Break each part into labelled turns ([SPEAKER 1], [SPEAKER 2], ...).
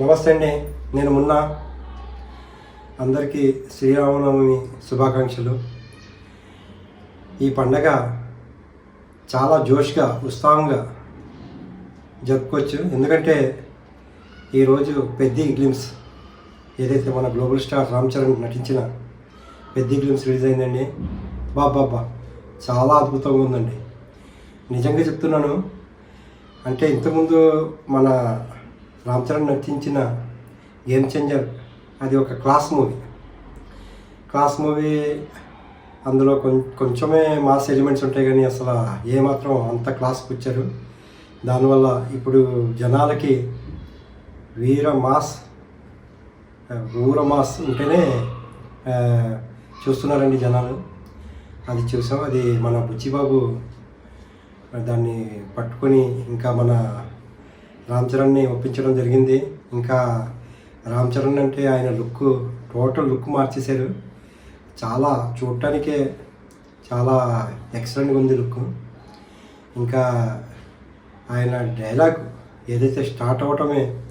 [SPEAKER 1] నమస్తే అండి. నేను మున్న. అందరికీ శ్రీరామనవమి శుభాకాంక్షలు. ఈ పండగ చాలా జోష్గా ఉత్సాహంగా జరుపుకోవచ్చు. ఎందుకంటే ఈరోజు పెద్ది గ్లిమ్స్ ఏదైతే మన గ్లోబల్ స్టార్ రామ్ చరణ్ నటించిన పెద్ది గ్లిమ్స్ రిలీజ్ అయిందండి. బాబా చాలా అద్భుతంగా ఉందండి. నిజంగా చెప్తున్నాను అంటే ఇంతకుముందు మన రామ్ చరణ్ నటించిన గేమ్ చేంజర్ అది ఒక క్లాస్ మూవీ క్లాస్ మూవీ అందులో కొం కొంచెమే మాస్ ఎలిమెంట్స్ ఉంటాయి కానీ అసలు ఏమాత్రం అంత క్లాస్కి వచ్చారు. దానివల్ల ఇప్పుడు జనాలకి వీర మాస్ ఊర మాస్ ఉంటేనే చూస్తున్నారండి జనాలు. అది చూసాం అది మన బుచ్చిబాబు దాన్ని పట్టుకొని ఇంకా మన రామ్ చరణ్ని ఒప్పించడం జరిగింది. ఇంకా రామ్ చరణ్ అంటే ఆయన లుక్ టోటల్ లుక్ మార్చేశారు. చాలా చూడటానికే చాలా ఎక్సలెంట్గా ఉంది లుక్. ఇంకా ఆయన డైలాగ్ ఏదైతే స్టార్ట్ అవటమే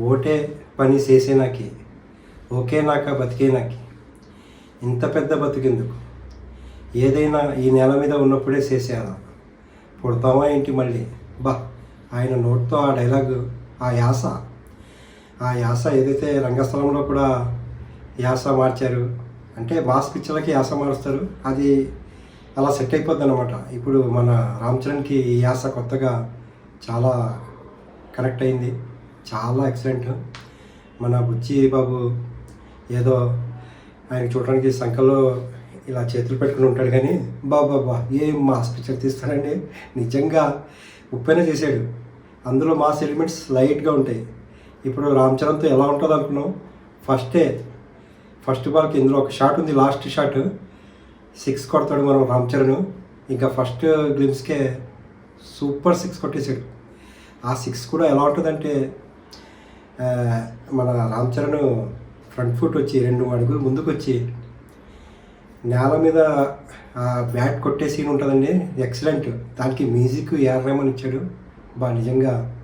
[SPEAKER 1] ఓటే పని చేసే నాకి ఓకే నాక బతికే నాకి. ఇంత పెద్ద బతికెందుకు? ఏదైనా ఈ నేల మీద ఉన్నప్పుడే చేసేయాలా? పుడతామా ఏంటి మళ్ళీ? బా ఆయన నోట్తో ఆ డైలాగ్ ఆ యాస ఆ యాస ఏదైతే రంగస్థలంలో కూడా యాస మార్చారు అంటే మాస్ పిక్చర్లకి యాస మారుస్తారు అది అలా సెట్ అయిపోద్ది అనమాట ఇప్పుడు మన రామ్ చరణ్కి ఈ యాస కొత్తగా చాలా కనెక్ట్ అయింది చాలా ఎక్సలెంట్. మన బుచ్చి బాబు ఏదో ఆయన చూడడానికి సంఖలో ఇలా చేతులు పెట్టుకుని ఉంటాడు కానీ బాబా బా ఏం మాస్ పిక్చర్ తీస్తాడండి? నిజంగా ఉప్పైన చేశాడు. అందులో మాస్ ఎలిమెంట్స్ లైట్గా ఉంటాయి. ఇప్పుడు రామ్ చరణ్తో ఎలా ఉంటుంది అనుకున్నాం ఫస్టే ఫస్ట్ బాల్కి ఇందులో ఒక షాట్ ఉంది లాస్ట్ షాట్ సిక్స్ కొడతాడు మనం రామ్ చరణ్. ఇంకా ఫస్ట్ గ్లిమ్స్కే సూపర్ సిక్స్ కొట్టేశాడు. ఆ సిక్స్ కూడా ఎలా ఉంటుందంటే మన రామ్ చరణ్ ఫ్రంట్ ఫుట్ వచ్చి రెండు అడుగులు ముందుకు వచ్చి నేల మీద ఆ బ్యాట్ కొట్టే సీన్ ఉంటుందండి. ఎక్సలెంట్ దానికి మ్యూజిక్ ఏఆర్ రెహమాన్ ఇచ్చాడు. బా నిజంగా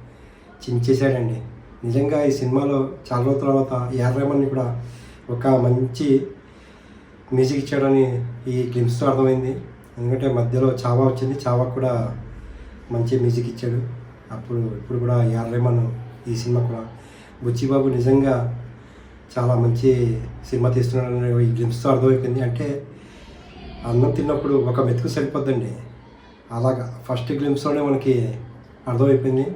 [SPEAKER 1] చించేశాడండి. నిజంగా ఈ సినిమాలో చాలా రోజుల తర్వాత ఏఆర్ రెహమాన్ని కూడా ఒక మంచి మ్యూజిక్ ఇచ్చాడని ఈ గ్లిమ్స్తో అర్థమైంది. ఎందుకంటే మధ్యలో చావా వచ్చింది. చావా కూడా మంచి మ్యూజిక్ ఇచ్చాడు. అప్పుడు ఇప్పుడు కూడా ఏఆర్ రెహమాన్ ఈ సినిమా కూడా. బుచ్చిబాబు నిజంగా చాలా మంచి సినిమా తీస్తున్నాడని ఈ గ్లిమ్స్తో అర్థమైపోయింది. అంటే అన్నం తిన్నప్పుడు ఒక మెతుకు సరిపోద్దండి. అలాగా ఫస్ట్ గ్లిమ్స్లోనే మనకి అర్థమైపోయింది.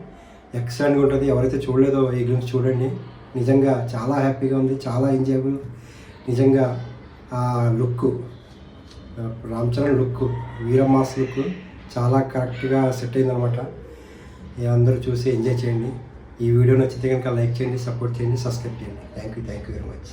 [SPEAKER 1] ఎక్సలెంట్గా ఉంటుంది. ఎవరైతే చూడలేదో ఈ గురించి చూడండి. నిజంగా చాలా హ్యాపీగా ఉంది. చాలా ఎంజాయబుల్ నిజంగా ఆ లుక్ రామ్ చరణ్ లుక్ వీరమాస్ లుక్ చాలా కరెక్ట్గా సెట్ అయిందనమాట అందరూ చూసి ఎంజాయ్ చేయండి. ఈ వీడియో నచ్చితే కనుక లైక్ చేయండి సపోర్ట్ చేయండి సబ్స్క్రైబ్ చేయండి. Thank you thank you very much